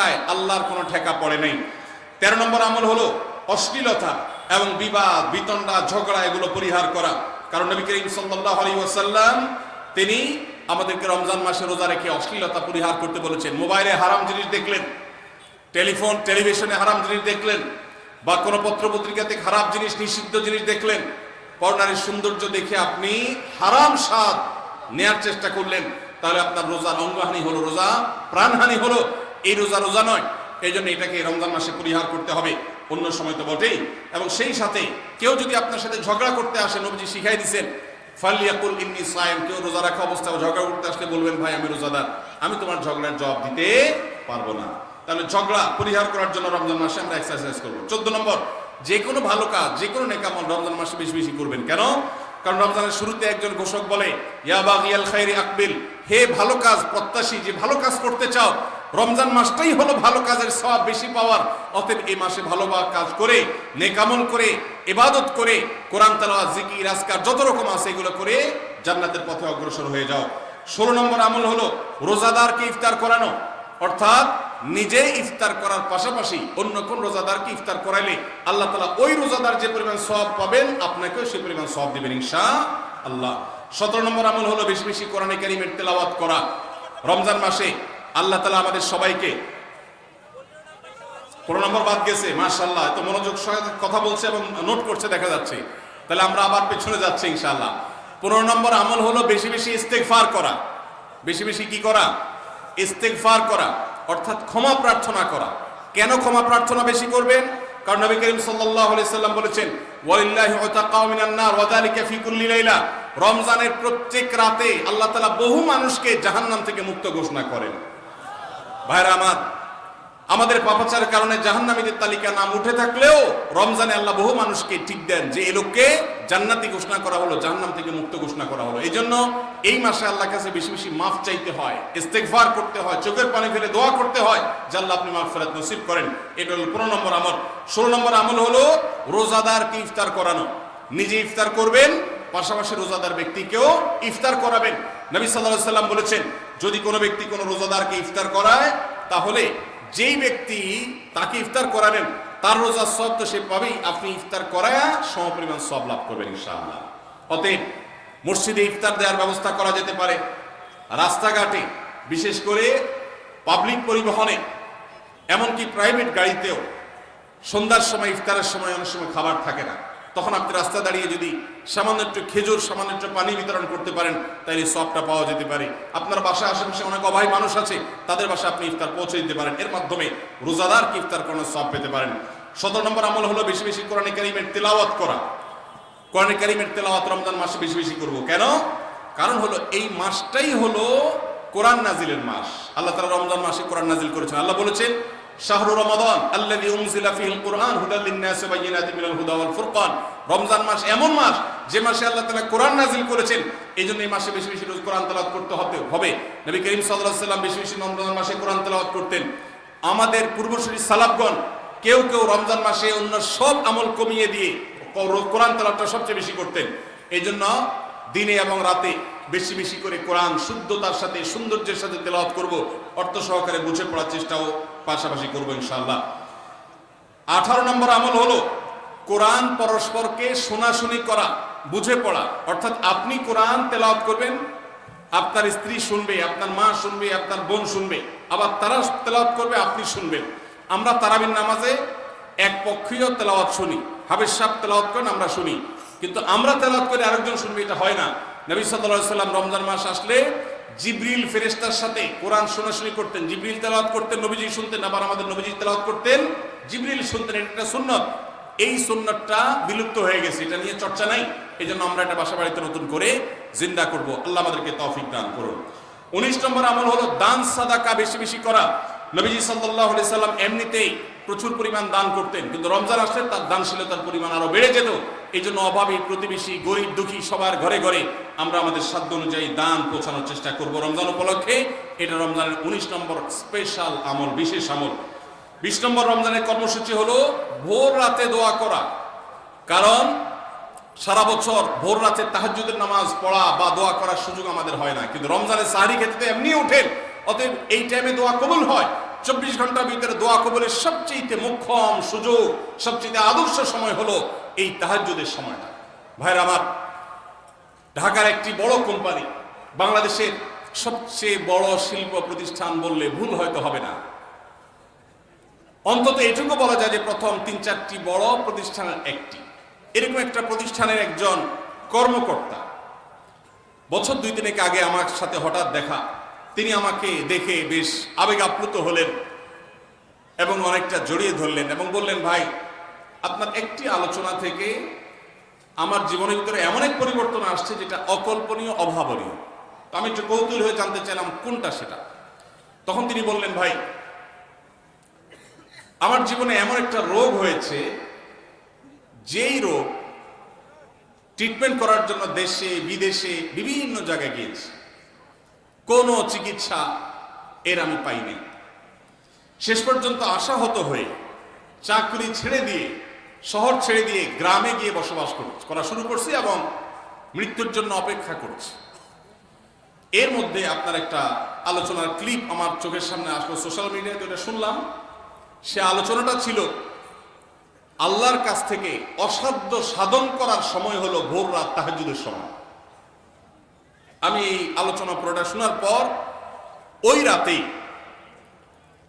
থাকায় আল্লাহর কোনো ঠেকা পড়ে নেই। তেরো নম্বর আমল হলো অশ্লীলতা এবং বিবাদ, বিতণ্ডা, ঝগড়া এগুলো পরিহার করা। কারণ নবী করিম সাল্লাল্লাহু আলাইহি ওয়াসাল্লাম, তিনি আমাদেরকে রমজান মাসে রোজা রেখে অশ্লীলতা পরিহার করতে বলেছেন। মোবাইলে হারাম জিনিস দেখলেন, টেলিফোন, টেলিভিশনে হারাম জিনিস দেখলেন, বা কোনো পত্র পত্রিকাতে খারাপ জিনিস, নিষিদ্ধ জিনিস দেখলেন। পর্নারীর সৌন্দর্য দেখে আপনি হারাম স্বাদ নেয়ার চেষ্টা করলেন। তাহলে আপনার রোজার অঙ্গহানি হলো রোজা, প্রাণহানি হলো এই রোজা রোজা নয়। এই জন্য এটাকে রমজান মাসে পরিহার করতে হবে। অন্য সময় তো বটেই। এবং সেই সাথে কেউ যদি আপনার সাথে ঝগড়া করতে আসে, নবজি শিখাই দিছেন, ফালিয়াকুল ইন্নি সায়েম কেউ রোজা রাখা অবস্থায় ঝগড়া করতে আসলে বলবেন, ভাই, আমি রোজাদার। আমি তোমার ঝগড়ার জবাব দিতে পারব না। তাহলে ঝগড়া পরিহার করার জন্য রমজান মাসে আমরা এক্সারসাইজ করব। চোদ্দ নম্বর, যে কোনো ভালো কাজ, যে কোনো নেকামল রমজান মাসে বেশি বেশি করবেন। কেন? কারণ রমজানের শুরুতে একজন ঘোষক বলে, ইয়া বাগিয়াল খাইরি আকবিল হে ভালো কাজ, প্রত্যাশী, যে ভালো কাজ করতে চাও রমজান মাসটাই হলো ভালো কাজের সব বেশি পাওয়ার। অতএব এই মাসে ভালো কাজ করে নেকামল করে, ইবাদত করে, কোরআন, তালাওয়াত, জিকির, আজকার যত রকম আছে এগুলো করে জান্নাতের পথে অগ্রসর হয়ে যাও। ষোলো নম্বর আমল হলো রোজাদারকে ইফতার করানো। অর্থাৎ নিজে ইফতার করার পাশাপাশি অন্য কোন রোজাদারকে ইফতার করাইলে আল্লাহ তালা ওই রোজাদার যে পরিমাণ সব পাবেন, আপনাকেও সে পরিমাণ সব দিবেন ইনশা আল্লাহ সতেরো নম্বর আমল হলো বেশি বেশি কোরআনে কারিমের তেলাওয়াত করা। রমজান মাসে আল্লাহ তালা আমাদের সবাইকে পনেরো নম্বর বাদ গেছে মাশাল্লাহ এত মনোযোগ সহায়তা কথা বলছে এবং নোট করছে, দেখা যাচ্ছে। তাহলে আমরা আবার পেছনে যাচ্ছি ইনশাল্লাহ পনেরো নম্বর আমল হলো বেশি বেশি ইস্তেকফার করা। বেশি বেশি কি করা? ইস্তেকফার করা, অর্থাৎ ক্ষমা প্রার্থনা করা। কেন ক্ষমা প্রার্থনা বেশি করবেন? কারণ নবী করিম সাল্লাম বলেছেন, ওয়ালিল্লাহি উতাকাউ মিনান ফি কুল্লি লাইলা। রমজানের প্রত্যেক রাতে আল্লাহ তাআলা বহু মানুষকে জাহান্নাম থেকে মুক্ত ঘোষণা করেন। ভাইরা আমার, আমাদের পাপাচারের কারণে জাহান্নামীদের তালিকা নাম উঠে থাকলেও রমজানে আল্লাহ বহু মানুষকে ঠিক দেন যে এই লোককে জান্নাতি ঘোষণা করা হলো, জাহান্নাম থেকে মুক্ত ঘোষণা করা হলো। এই জন্য এই মাসে আল্লাহ কাছে বেশি বেশি মাফ চাইতে হয় ইস্তেকভার করতে হয়, চোখের পানি ফেলে দোয়া করতে হয় আল্লাহ আপনি মাফ ফেরাত নসিব করেন। এটা হলো পনেরো নম্বর আমল। ষোলো নম্বর আমল হলো রোজাদারকে ইফতার করানো। নিজে ইফতার করবেন পাশাপাশি রোজাদার ব্যক্তিকেও ইফতার করাবেন। নবী সাল্লাহ সাল্লাম বলেছেন, যদি কোনো ব্যক্তি কোনো রোজাদারকে ইফতার করায়, তাহলে যেই ব্যক্তি তাকে ইফতার করাবেন, তার রোজার সব তো সে পাবেই। আপনি ইফতার করায় সমপরিমাণ সব লাভ করবেন ইনশাআল্লাহ। অতএব মসজিদে ইফতার দেওয়ার ব্যবস্থা করা যেতে পারে। রাস্তাঘাটে, বিশেষ করে পাবলিক পরিবহনে, এমনকি প্রাইভেট গাড়িতেও সন্ধ্যার সময়, ইফতারের সময় অনেক সময় খাবার থাকে না। তখন আপনি রাস্তা দাঁড়িয়ে যদি সামান্য একটু খেজুর, সামান্য একটু পানি বিতরণ করতে পারেন তাহলে সবটা পাওয়া যেতে পারে। আপনার বাসায় আশেপাশে অনেক অভাবী মানুষ আছে, তাদের বাসায় আপনি ইফতার পৌঁছে দিতে পারেন। এর মাধ্যমে রোজাদারকে ইফতার করানোর সব পেতে পারেন। সতেরো নম্বর আমল হলো বেশি বেশি কোরআনে কারিমের তেলাওয়াত করা। কোরআনে কারিমের তেলাওয়াত রমজান মাসে বেশি বেশি করব। কেন? কারণ হলো এই মাসটাই হলো কোরআন নাজিলের মাস। আল্লাহ তাআলা রমজান মাসে কোরআন নাজিল করেছেন। আল্লাহ বলেছেন শাহরু রমাদান আল্লাযী উনজিলা ফীহিল কুরআন হুদাল লিন-নাসি ওয়া মিনাল হুদা ওয়াল ফুরকান। রমজান মাস এমন মাস যে মাসে আল্লাহ তাআলা কোরআন নাজিল করেছেন এই জন্য এই মাসে বেশি বেশি রোজ কোরআন তেলাওয়াত করতে হবে হবে। নবী করিম সাল্লাল্লাহু সাল্লাম বেশি বেশি রমজান মাসে কোরআন তেলাওয়াত করতেন। আমাদের পূর্বসূরি সালাফগণ কেউ কেউ রমজান মাসে অন্য সব আমল কমিয়ে দিয়ে কোরআন তেলাওয়াতটা সবচেয়ে বেশি করতেন। এই জন্য দিনে এবং রাতে বেশি বেশি করে কোরআন শুদ্ধতার সাথে, সৌন্দর্যের সাথে তেলাওয়াত করব। অর্থ সহকারে বুঝে পড়ার চেষ্টাও পাশাপাশি করব ইনশাআল্লাহ। আঠারো নম্বর আমল হলো কোরআন পরস্পরকে শোনাশুনি করা, বুঝে পড়া। অর্থাৎ আপনি কোরআন তেলাওয়াত করবেন, আপনার স্ত্রী শুনবে, আপনার মা শুনবে, আপনার বোন শুনবে, আবার তারা তেলাওয়াত করবে, আপনি শুনবেন। আমরা তারাবিন নামাজে এক পক্ষীয় তেলাওয়াত শুনি হাবের সাহ তেলাওয়াত করেন, আমরা শুনি। কিন্তু আমরা তেলাওয়াত করে আরেকজন শুনবে, এটা হয় না। নবী সাল্লাল্লাহু সাল্লাম রমজান মাস আসলে জিব্রিল ফেরেস্তার সাথে কোরআন শোনাশুনি করতেন, জিব্রিল তেলাওয়াত করতেন, নবীজি শুনতেন, আবার আমাদের নবীজি তেলাওয়াত করতেন, জিব্রিল শুনতেন, এটা একটা সুন্নত। এই সুন্নতটা বিলুপ্ত হয়ে গেছে, এটা নিয়ে চর্চা নাই এই জন্য আমরা এটা বাসা বাড়িতে নতুন করে জিন্দা করব। আল্লাহ আমাদেরকে তৌফিক দান করুন। উনিশ নম্বর আমল হলো দান সাদাকা বেশি বেশি করা। নবীজি আলাইহি সাল্লাম এমনিতেই প্রচুর পরিমাণ দান করতেন, কিন্তু রমজান আসলে তার দানশীলতার পরিমাণ আরও বেড়ে যেত। এই জন্য অভাবী প্রতিবেশী, গরিব, দুঃখী সবার ঘরে ঘরে আমরা আমাদের সাধ্য অনুযায়ী দান পৌঁছানোর চেষ্টা করব রমজান উপলক্ষে। এটা রমজানের উনিশ নম্বর স্পেশাল আমল, বিশেষ আমল। বিশ নম্বর রমজানের কর্মসূচি হলো ভোর রাতে দোয়া করা। কারণ সারা বছর ভোর রাতে তাহাজ্জুদের নামাজ পড়া বা দোয়া করার সুযোগ আমাদের হয় না। কিন্তু রমজানের সাহারি ক্ষেত্রে এমনি ওঠেন, অতএব এই টাইমে দোয়া কবুল হয়। চব্বিশ ঘণ্টার ভিতরে দোয়া কবলের সবচেয়ে মুখ্যম সুযোগ সবচেয়ে আদর্শ সময় হলো এই তাহাজ্জুদের সময়টা ভাইরা আমার, ঢাকার একটি বড় কোম্পানি, বাংলাদেশের সবচেয়ে বড় শিল্প প্রতিষ্ঠান বললে ভুল হয়তো হবে না। অন্তত এটুকু বলা যায় যে প্রথম তিন চারটি বড় প্রতিষ্ঠানের একটি। এরকম একটা প্রতিষ্ঠানের একজন কর্মকর্তা, বছর দুই তিনেক আগে আমার সাথে হঠাৎ দেখা তিনি আমাকে দেখে বেশ আবেগ আপ্লুত হলেন এবং অনেকটা জড়িয়ে ধরলেন এবং বললেন, ভাই, আপনার একটি আলোচনা থেকে আমার জীবনের ভিতরে এমন এক পরিবর্তন আসছে যেটা অকল্পনীয়, অভাবনীয়। তো আমি একটু কৌতূহল হয়ে জানতে চাইলাম, কোনটা সেটা? তখন তিনি বললেন, ভাই, আমার জীবনে এমন একটা রোগ হয়েছে, যেই রোগ ট্রিটমেন্ট করার জন্য দেশে, বিদেশে বিভিন্ন জায়গায় গিয়েছি। কোনো চিকিৎসা এর আমি পাইনি শেষ পর্যন্ত আশাহত হয়ে চাকরি ছেড়ে দিয়ে, শহর ছেড়ে দিয়ে গ্রামে গিয়ে বসবাস কর- শুরু করছি এবং মৃত্যুর জন্য অপেক্ষা করছি। এর মধ্যে আপনার একটা আলোচনার ক্লিপ আমার চোখের সামনে আসলো সোশ্যাল মিডিয়াতে, ওটা শুনলাম। সে আলোচনাটা ছিল, আল্লাহর কাছ থেকে অসাধ্য সাধন করার সময় হলো ভোর রাত তাহাজুদের সময়। আমি আলোচনা পুরোটা শোনার পর, ওই রাতেই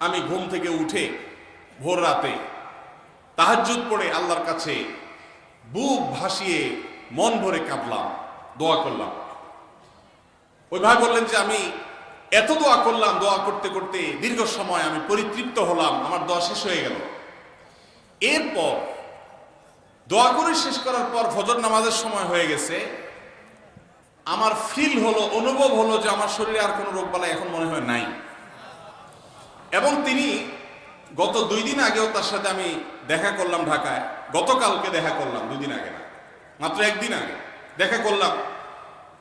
আমি ঘুম থেকে উঠে ভোর রাতে তাহাজ্জুদ পড়ে আল্লাহর কাছে বুক ভাসিয়ে মন ভরে কাঁদলাম, দোয়া করলাম। ওই ভাই বললেন যে, আমি এত দোয়া করলাম, দোয়া করতে করতে দীর্ঘ সময় আমি পরিতৃপ্ত হলাম, আমার দোয়া শেষ হয়ে গেল। এরপর দোয়া করে শেষ করার পর ফজর নামাজের সময় হয়ে গেছে আমার ফিল হলো, অনুভব হলো যে আমার শরীরে আর কোনো রোগবালাই এখন মনে হয় নাই। এবং তিনি গত দুই দিন আগেও তার সাথে আমি দেখা করলাম ঢাকায়। গতকালকে দেখা করলাম, দুই দিন আগে না, মাত্র একদিন আগে দেখা করলাম।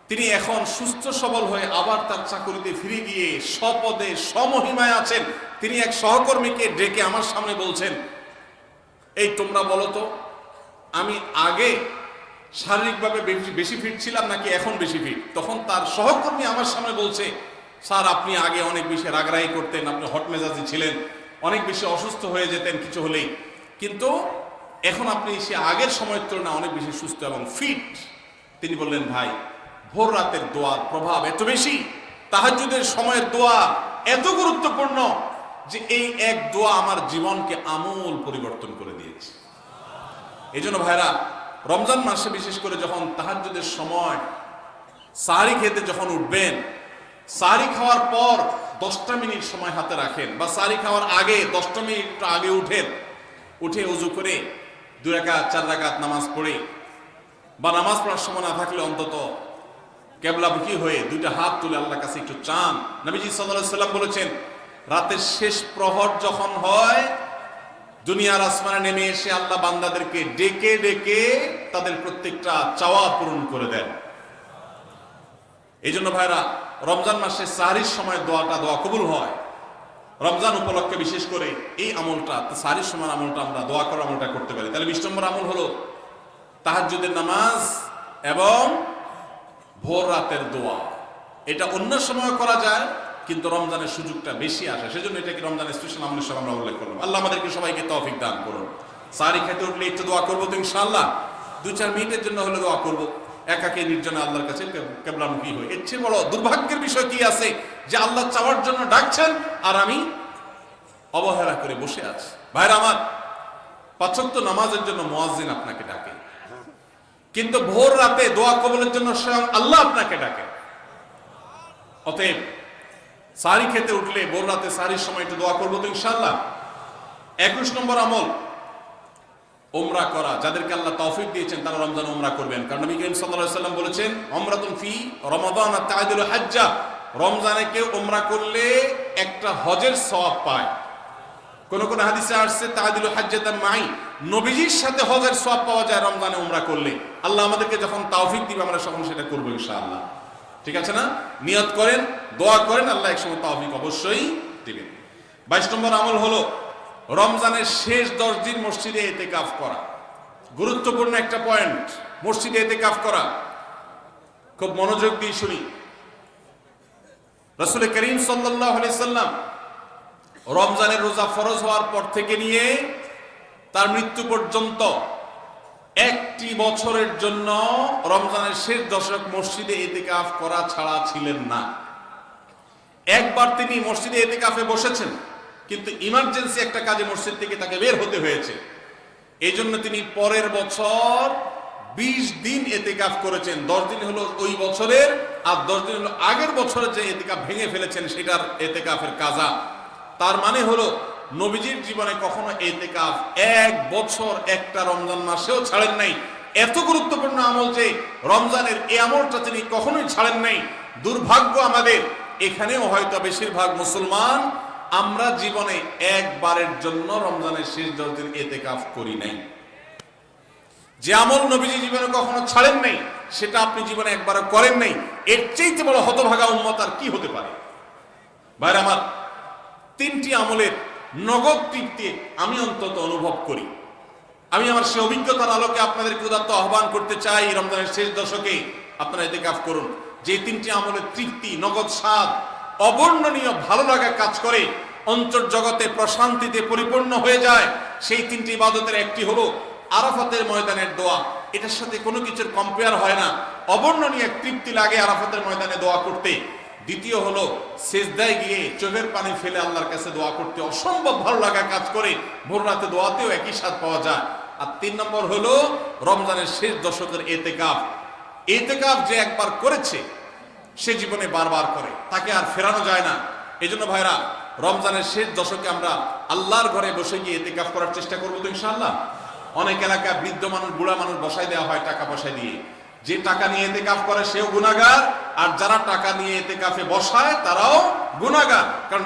তিনি এখন সুস্থ সবল হয়ে আবার তার চাকরিতে ফিরে গিয়ে স্বপদে সমহিমায় আছেন। তিনি এক সহকর্মীকে ডেকে আমার সামনে বলছেন, এই তোমরা বলো তো, আমি আগে শারীরিকভাবে বেশি বেশি ফিট ছিলাম নাকি এখন বেশি ফিট তখন তার সহকর্মী আমার সামনে বলছে, স্যার, আপনি আগে অনেক বেশি রাগরাগি করতেন, আপনি হট মেজাজি ছিলেন, অনেক বেশি অসুস্থ হয়ে যেতেন কিছু হলেই। কিন্তু এখন আপনি সে আগের সময়ের তুলনায় অনেক বেশি সুস্থ এবং ফিট তিনি বললেন, ভাই, ভোর রাতের দোয়ার প্রভাব এত বেশি, তাহাজ্জুদের সময়ের দোয়া এত গুরুত্বপূর্ণ যে এই এক দোয়া আমার জীবনকে আমূল পরিবর্তন করে দিয়েছে। এই জন্য ভাইরা রমজান মাসে বিশেষ করে যখন তাহাজ্জুদের সময় সাহারি খেতে যখন উঠবেন সাহারি খাওয়ার পর দশটা মিনিট সময় হাতে রাখেন বা সাহারি খাওয়ার আগে দশটা মিনিট আগে উঠেন, উঠে উজু করে দু রাকাত, চার রাকাত নামাজ পড়ে বা নামাজ পড়ার সময় না থাকলে অন্তত কেবলামুখী হয়ে দুইটা হাত তুলে আল্লাহর কাছে একটু চান। নবীজি সাল্লাম বলেছেন, রাতের শেষ প্রহর যখন হয় দুনিয়ার আসমানে নেমে এসে আল্লাহ বান্দাদেরকে ডেকে ডেকে তাদের প্রত্যেকটা চাওয়া পূরণ করে দেন। এই জন্য ভাইরা, রমজান মাসে সাহারির সময় দোয়াটা দোয়া কবুল হয়। রমজান উপলক্ষে বিশেষ করে এই আমলটা সাহারির সময় আমলটা আমরা দোয়া করার আমলটা করতে পারি। তাহলে বিশ নম্বর আমল হলো তাহাজ্জুদের নামাজ এবং ভোর রাতের দোয়া। এটা অন্য সময় করা যায় কিন্তু রমজানের সুযোগটা বেশি আসে। সেজন্য এটাকে রমজানের স্পেশাল আমলের সব আমরা উল্লেখ করলাম। আল্লাহ আমাদেরকে সবাইকে তৌফিক দান করুন। সারি খেতে উঠলে একটু দোয়া করব তো ইনশাআল্লাহ। দু চার মিনিটের জন্য হলে দোয়া করব। একাকে নির্জনে আল্লাহর কাছে কেবলামুখী হই এর চেয়ে বড় দুর্ভাগ্যের বিষয় কি আছে? যে আল্লাহ চাওয়ার জন্য ডাকছেন আর আমি অবহেলা করে বসে আছি। ভাইরা আমার, পাঁচক্ত নামাজের জন্য মোয়াজ্জিন আপনাকে ডাকে। কিন্তু ভোর রাতে দোয়া কবলের জন্য স্বয়ং আল্লাহ আপনাকে ডাকে। অতএব সারি খেতে উঠলে ভোর রাতে সারির সময় একটু দোয়া করব তো ইনশাল্লাহ একুশ নম্বর আমল ওমরা করা। যাদেরকে আল্লাহ তৌফিক দিয়েছেন, তারা রমজান ওমরা করবেন। কারণ নবী করিম সাল্লাল্লাহু সাল্লাম বলেছেন ওমরাতুন ফি রমাদান আর তাআদুল হাজ্জা। রমজানে কেউ ওমরা করলে একটা হজের সওয়াব পায়। কোন কোন হাদিসে আসছে তাআদিলু হাজ্জাতান মাই। নবীজির সাথে হজের সওয়াব পাওয়া যায় রমজানে ওমরা করলে। আল্লাহ আমাদেরকে যখন তৌফিক দিবে, আমরা তখন সেটা করব ইনশাআল্লাহ। ঠিক আছে না? নিয়ত করেন, দোয়া করেন, আল্লাহ একসময় তৌফিক অবশ্যই দিবেন। 22 নম্বর আমল হলো রমজানের শেষ 10 দিন মসজিদে ইতিকাফ করা। গুরুত্বপূর্ণ একটা পয়েন্ট মসজিদে ইতিকাফ করা। খুব মনোযোগ দিয়ে শুনি। রাসূল করিম সাল্লাম রমজানের রোজা ফরজ হওয়ার পর থেকে নিয়ে তার মৃত্যু পর্যন্ত একটি বছরের জন্য রমজানের শেষ দশক মসজিদে এতেকাফ করা ছাড়া ছিলেন না। একবার তিনি মসজিদে এতেকাফে বসেছেন, কিন্তু ইমার্জেন্সি একটা কাজে মসজিদ থেকে তাকে বের হতে হয়েছে। এই জন্য তিনি পরের বছর বিশ দিন এতেকাফ করেছেন। দশ দিন হলো ওই বছরের, আর দশ দিন হলো আগের বছরের যে এতেকাফ ভেঙে ফেলেছেন, সেটার এতেকাফের কাজা। তার মানে হলো নবীজির জীবনে কখনো এতেকাফ, এক বছর একটা রমজান মাসেও ছাড়েন নাই। এত গুরুত্বপূর্ণ আমল যে রমজানের এই আমলটা তিনি কখনোই ছাড়েন নাই। দুর্ভাগ্য আমাদের, এখানেও হয়তো বেশিরভাগ মুসলমান আমরা জীবনে একবারের জন্য রমজানের শেষ দশ দিন এতেকাফ করি নাই। যে আমল নবীজি জীবনে কখনো ছাড়েন নাই, সেটা আপনি জীবনে একবারও করেন নাই। এর চাইতে বড় হতভাগা উন্মত আর কি হতে পারে? ভাইরা আমার, তিনটি আমলের নগদ তৃপ্তি আমি অন্তত অনুভব করি। আমি আমার সে অভিজ্ঞতার আলোকে আপনাদের উদাত্ত আহ্বান করতে চাই রমজানের শেষ দশকে। আপনারা এতে কাজ করুন। যে তিনটি আমলের তৃপ্তি, নগদ স্বাদ, অবর্ণনীয়, ভালো লাগা কাজ করে, অন্তর জগতে প্রশান্তিতে পরিপূর্ণ হয়ে যায়, সেই তিনটি ইবাদতের একটি হলো আরাফাতের ময়দানের দোয়া। এটার সাথে কোনো কিছুর কম্পেয়ার হয় না। অবর্ণনীয় তৃপ্তি লাগে আরাফাতের ময়দানে দোয়া করতে। দ্বিতীয় হলো, সেজদায় গিয়ে চোখের পানি ফেলে আল্লাহর কাছে দোয়া করতে অসম্ভব ভালো লাগা কাজ করে। ভোর রাতে দোয়াতেও একই স্বাদ পাওয়া যায়। আর তিন নম্বর হলো, রমজানের শেষ দশকের এতেকাফ। এতেকাফ যে একবার করেছে, সে জীবনে বারবার করে। তাকে আর ফেরানো যায় না। এই জন্য ভাইরা, রমজানের শেষ দশকে আমরা আল্লাহর ঘরে বসে গিয়ে এতে এতেকাফ করার চেষ্টা করব তো ইনশাআল্লাহ। অনেক এলাকায় বৃদ্ধ মানুষ, বুড়া মানুষ বসাই দেওয়া হয়, টাকা পয়সা দিয়ে। যে টাকা নিয়ে এতে কাফ করে সেও গুণাগার আর যারা টাকা নিয়ে এতে কাফে বসায়, তারাও গুণাগার কারণ